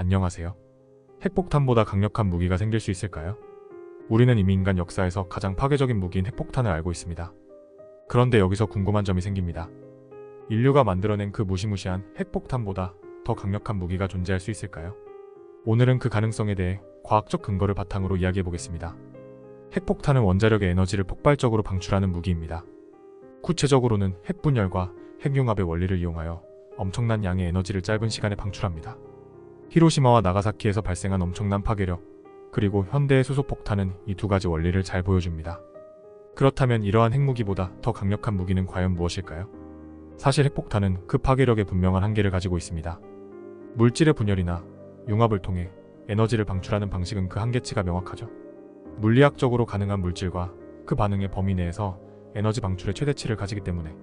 안녕하세요. 핵폭탄보다 강력한 무기가 생길 수 있을까요? 우리는 이미 인간 역사에서 가장 파괴적인 무기인 핵폭탄을 알고 있습니다. 그런데 여기서 궁금한 점이 생깁니다. 인류가 만들어낸 그 무시무시한 핵폭탄보다 더 강력한 무기가 존재할 수 있을까요? 오늘은 그 가능성에 대해 과학적 근거를 바탕으로 이야기해 보겠습니다. 핵폭탄은 원자력의 에너지를 폭발적으로 방출하는 무기입니다. 구체적으로는 핵분열과 핵융합의 원리를 이용하여 엄청난 양의 에너지를 짧은 시간에 방출합니다. 히로시마와 나가사키에서 발생한 엄청난 파괴력, 그리고 현대의 수소폭탄은 이 두 가지 원리를 잘 보여줍니다. 그렇다면 이러한 핵무기보다 더 강력한 무기는 과연 무엇일까요? 사실 핵폭탄은 그 파괴력에 분명한 한계를 가지고 있습니다. 물질의 분열이나 융합을 통해 에너지를 방출하는 방식은 그 한계치가 명확하죠. 물리학적으로 가능한 물질과 그 반응의 범위 내에서 에너지 방출의 최대치를 가지기 때문에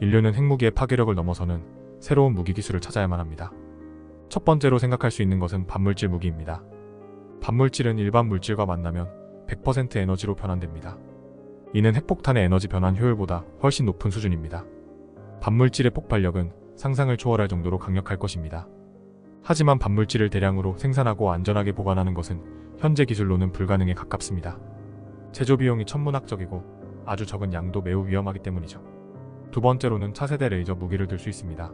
인류는 핵무기의 파괴력을 넘어서는 새로운 무기 기술을 찾아야만 합니다. 첫 번째로 생각할 수 있는 것은 반물질 무기입니다. 반물질은 일반 물질과 만나면 100% 에너지로 변환됩니다. 이는 핵폭탄의 에너지 변환 효율보다 훨씬 높은 수준입니다. 반물질의 폭발력은 상상을 초월할 정도로 강력할 것입니다. 하지만 반물질을 대량으로 생산하고 안전하게 보관하는 것은 현재 기술로는 불가능에 가깝습니다. 제조 비용이 천문학적이고 아주 적은 양도 매우 위험하기 때문이죠. 두 번째로는 차세대 레이저 무기를 들 수 있습니다.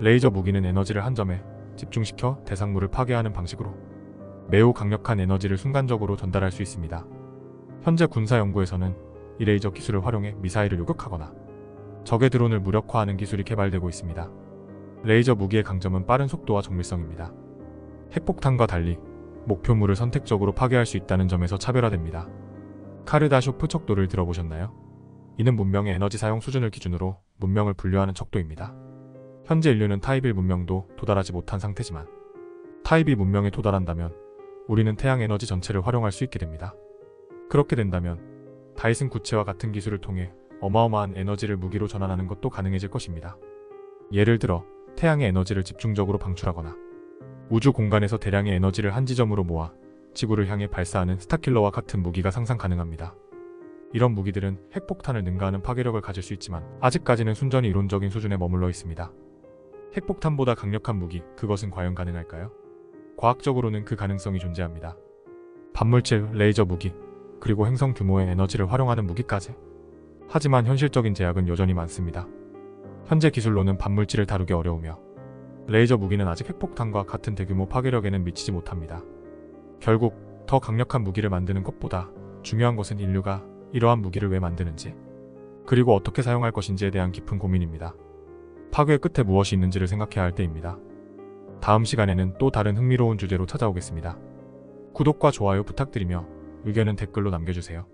레이저 무기는 에너지를 한 점에 집중시켜 대상물을 파괴하는 방식으로 매우 강력한 에너지를 순간적으로 전달할 수 있습니다. 현재 군사 연구에서는 이 레이저 기술을 활용해 미사일을 요격하거나 적의 드론을 무력화하는 기술이 개발되고 있습니다. 레이저 무기의 강점은 빠른 속도와 정밀성입니다. 핵폭탄과 달리 목표물을 선택적으로 파괴할 수 있다는 점에서 차별화됩니다. 카르다쇼프 척도를 들어보셨나요? 이는 문명의 에너지 사용 수준을 기준으로 문명을 분류하는 척도입니다. 현재 인류는 타입 1 문명도 도달하지 못한 상태지만 타입 2 문명에 도달한다면 우리는 태양 에너지 전체를 활용할 수 있게 됩니다. 그렇게 된다면 다이슨 구체와 같은 기술을 통해 어마어마한 에너지를 무기로 전환하는 것도 가능해질 것입니다. 예를 들어 태양의 에너지를 집중적으로 방출하거나 우주 공간에서 대량의 에너지를 한 지점으로 모아 지구를 향해 발사하는 스타킬러와 같은 무기가 상상 가능합니다. 이런 무기들은 핵폭탄을 능가하는 파괴력을 가질 수 있지만 아직까지는 순전히 이론적인 수준에 머물러 있습니다. 핵폭탄보다 강력한 무기, 그것은 과연 가능할까요? 과학적으로는 그 가능성이 존재합니다. 반물질, 레이저 무기, 그리고 행성 규모의 에너지를 활용하는 무기까지. 하지만 현실적인 제약은 여전히 많습니다. 현재 기술로는 반물질을 다루기 어려우며 레이저 무기는 아직 핵폭탄과 같은 대규모 파괴력에는 미치지 못합니다. 결국 더 강력한 무기를 만드는 것보다 중요한 것은 인류가 이러한 무기를 왜 만드는지 그리고 어떻게 사용할 것인지에 대한 깊은 고민입니다. 파괴의 끝에 무엇이 있는지를 생각해야 할 때입니다. 다음 시간에는 또 다른 흥미로운 주제로 찾아오겠습니다. 구독과 좋아요 부탁드리며 의견은 댓글로 남겨주세요.